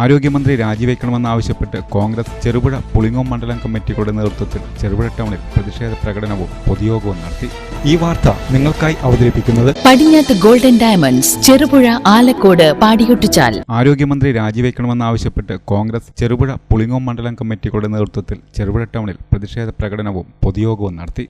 ആരോഗ്യമന്ത്രി രാജിവെക്കണമെന്നാവശ്യപ്പെട്ട് കോൺഗ്രസ് ചെറുപുഴ പുളിങ്ങോം മണ്ഡലം കമ്മിറ്റികളുടെ നേതൃത്വത്തിൽ ചെറുപുഴ ടൗണിൽ പ്രതിഷേധ പ്രകടനവും പൊതുയോഗവും നടത്തി. ഈ വാർത്ത നിങ്ങൾക്കായി അവതരിപ്പിക്കുന്നത് പടിഞ്ഞാത്ത് ഗോൾഡൻ ഡയമണ്ട്സ് ചെറുപുഴ ആലക്കോട് പാടിയൊട്ടിച്ചാൽ. ആരോഗ്യമന്ത്രി രാജിവെക്കണമെന്നാവശ്യപ്പെട്ട് കോൺഗ്രസ് ചെറുപുഴ പുളിങ്ങോം മണ്ഡലം കമ്മിറ്റികളുടെ നേതൃത്വത്തിൽ ചെറുപുഴ ടൗണിൽ പ്രതിഷേധ പ്രകടനവും പൊതുയോഗവും നടത്തി.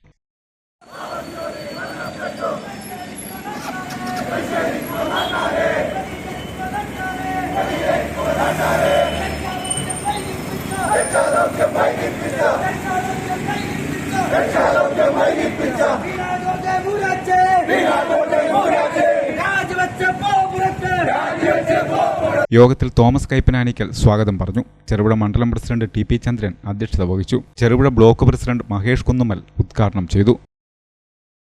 യോഗത്തിൽ തോമസ് കൈപ്പനാനിക്കൽ സ്വാഗതം പറഞ്ഞു. ചെറുപുഴ മണ്ഡലം പ്രസിഡന്റ് ടി പി ചന്ദ്രൻ അധ്യക്ഷത വഹിച്ചു. ചെറുപുഴ ബ്ലോക്ക് പ്രസിഡന്റ് മഹേഷ് കുന്നുമൽ ഉദ്ഘാടനം ചെയ്തു.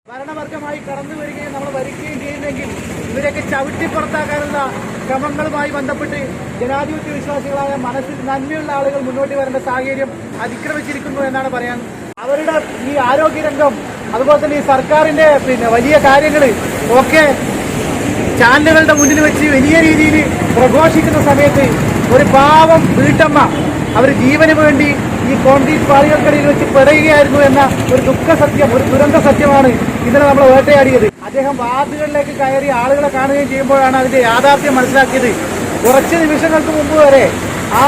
ഭരണവർഗമായി കടന്നു വരികയും നമ്മൾ ഭരിക്കുകയും ചെയ്യുന്നെങ്കിൽ ഇവരെയൊക്കെ ചവിട്ടി പുറത്താക്കാനുള്ള ശ്രമങ്ങളുമായി ബന്ധപ്പെട്ട് ജനാധിപത്യ വിശ്വാസികളായ മനസ്സിൽ നന്മയുള്ള ആളുകൾ മുന്നോട്ട് വരേണ്ട സാഹചര്യം അതിക്രമിച്ചിരിക്കുന്നു എന്നാണ് പറയാൻ അവരുടെ ഈ ആരോഗ്യരംഗം അതുപോലെ തന്നെ ഈ സർക്കാരിന്റെ പിന്നെ വലിയ കാര്യങ്ങൾ ഒക്കെ ചാനലുകളുടെ മുന്നിൽ വെച്ച് വലിയ രീതിയിൽ പ്രഘോഷിക്കുന്ന സമയത്ത് ഒരു പാവം വീട്ടമ്മ അവർ ജീവന് വേണ്ടി ഈ കോൺക്രീറ്റ് പാളികൾക്കിടയിൽ വെച്ച് പെടുകയായിരുന്നു എന്ന ഒരു ദുഃഖ സത്യം ഒരു ദുരന്ത സത്യമാണ് ഇന്നലെ നമ്മൾ വേട്ടയാടിയത്. അദ്ദേഹം വാർഡുകളിലേക്ക് കയറി ആളുകളെ കാണുകയും ചെയ്യുമ്പോഴാണ് അതിന്റെ യാഥാർത്ഥ്യം മനസ്സിലാക്കിയത്. കുറച്ച് നിമിഷങ്ങൾക്ക് മുമ്പ് വരെ ആ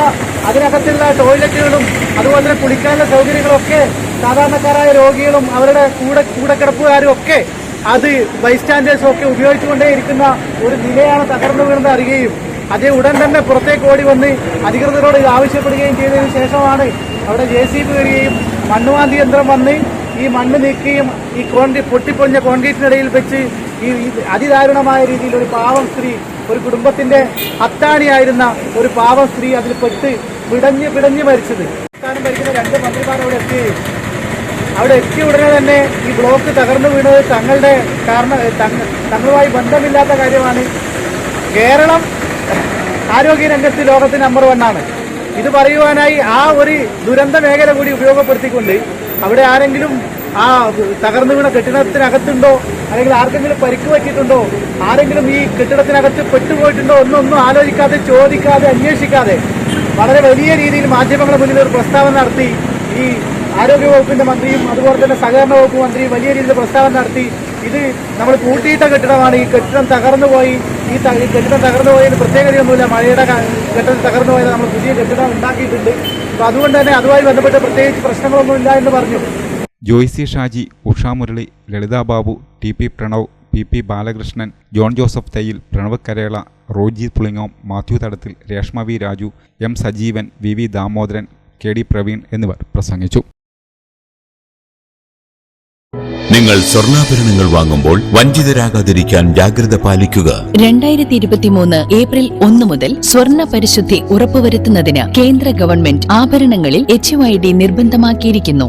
അതിനകത്തുള്ള ടോയ്ലറ്റുകളും അതുപോലെ തന്നെ കുളിക്കാനുള്ള സൗകര്യങ്ങളൊക്കെ സാധാരണക്കാരായ രോഗികളും അവരുടെ കൂടെ കൂടെ കിടപ്പുകാരും ഒക്കെ അത് ബൈസ്റ്റാൻഡേഴ്സും ഒക്കെ ഉപയോഗിച്ചുകൊണ്ടേ ഇരിക്കുന്ന ഒരു നിലയാണ് തകർന്നു വീണെന്ന് അറിയുകയും അതേ ഉടൻ തന്നെ പുറത്തേക്ക് ഓടി വന്ന് അധികൃതരോട് ഇത് ആവശ്യപ്പെടുകയും ചെയ്തതിനു ശേഷമാണ് അവിടെ ജെ സി ബി വരികയും മണ്ണുവാന്തി യന്ത്രം വന്ന് ഈ മണ്ണ് നീക്കുകയും ഈ കോൺക്രീറ്റ് പൊട്ടിപ്പൊളിഞ്ഞ കോൺക്രീറ്റിനിടയിൽ വെച്ച് ഈ അതിദാരുണമായ രീതിയിൽ ഒരു പാവം സ്ത്രീ ഒരു കുടുംബത്തിന്റെ അത്താണിയായിരുന്ന ഒരു പാവ സ്ത്രീ അതിൽ പെട്ട് പിടഞ്ഞ് പിടഞ്ഞ് മരിച്ചത്. സംസ്ഥാനം ഭരിക്കുന്ന രണ്ട് മന്ത്രിമാർ അവിടെ എത്തുകയും അവിടെ എത്തിയ ഉടനെ തന്നെ ഈ ബ്ലോക്ക് തകർന്നു വീണത് തങ്ങളുടെ കാരണം തങ്ങ- തങ്ങളുമായി ബന്ധമില്ലാത്ത കാര്യമാണ്. കേരളം ആരോഗ്യ രംഗത്ത് ലോകത്ത് നമ്പർ ആണ്. ഇത് പറയുവാനായി ആ ഒരു ദുരന്ത മേഖല കൂടി ഉപയോഗപ്പെടുത്തിക്കൊണ്ട് അവിടെ ആരെങ്കിലും ആ തകർന്നു വീണ കെട്ടിടത്തിനകത്തുണ്ടോ? അല്ലെങ്കിൽ ആർക്കെങ്കിലും പരിക്ക് പറ്റിയിട്ടുണ്ടോ? ആരെങ്കിലും ഈ കെട്ടിടത്തിനകത്ത് പെട്ടുപോയിട്ടുണ്ടോ ഒന്നൊന്നും ആലോചിക്കാതെ ചോദിക്കാതെ അന്വേഷിക്കാതെ വളരെ വലിയ രീതിയിൽ മാധ്യമങ്ങളുടെ മുന്നിൽ ഒരു പ്രസ്താവന നടത്തി. ഈ ആരോഗ്യ വകുപ്പിന്റെ മന്ത്രിയും അതുപോലെ തന്നെ സഹകരണ വകുപ്പ് മന്ത്രിയും വലിയ രീതിയിൽ പ്രസ്താവന നടത്തി. ഇത് നമ്മൾ കൂട്ടിയിട്ട കെട്ടിടമാണ്. ഈ കെട്ടിടം തകർന്നു പോയി. ഈ കെട്ടിടം തകർന്നു പോയതിന് പ്രത്യേകതയൊന്നുമില്ല മഴയുടെ കെട്ടിടം തകർന്നു പോയത് നമ്മൾ പുതിയ കെട്ടിടം ഉണ്ടാക്കിയിട്ടുണ്ട്. അപ്പൊ അതുകൊണ്ട് തന്നെ അതുമായി ബന്ധപ്പെട്ട് പ്രത്യേകിച്ച് പ്രശ്നങ്ങളൊന്നുമില്ല എന്ന് പറഞ്ഞു. Joycee Shaji Ushamurali Murali Lalitha Babu T P Pranav P P Balakrishnan John Joseph Thayyil Pranav Karela Roji Pulingome Mathew Thadathil Reshma V Raju M Sajeevan V V Damodaran K D Praveen എന്നിവർ പ്രസംഗിച്ചു. നിങ്ങൾ സ്വർണാഭരണങ്ങൾ വാങ്ങുമ്പോൾ വഞ്ചിതരാകാതിരിക്കാൻ ജാഗ്രത പാലിക്കുക. രണ്ടായിരത്തി ഇരുപത്തിമൂന്ന് April ഒന്ന് മുതൽ സ്വർണ പരിശുദ്ധി ഉറപ്പുവരുത്തുന്നതിന് കേന്ദ്ര ഗവൺമെന്റ് ആഭരണങ്ങളിൽ എച്ച് നിർബന്ധമാക്കിയിരിക്കുന്നു.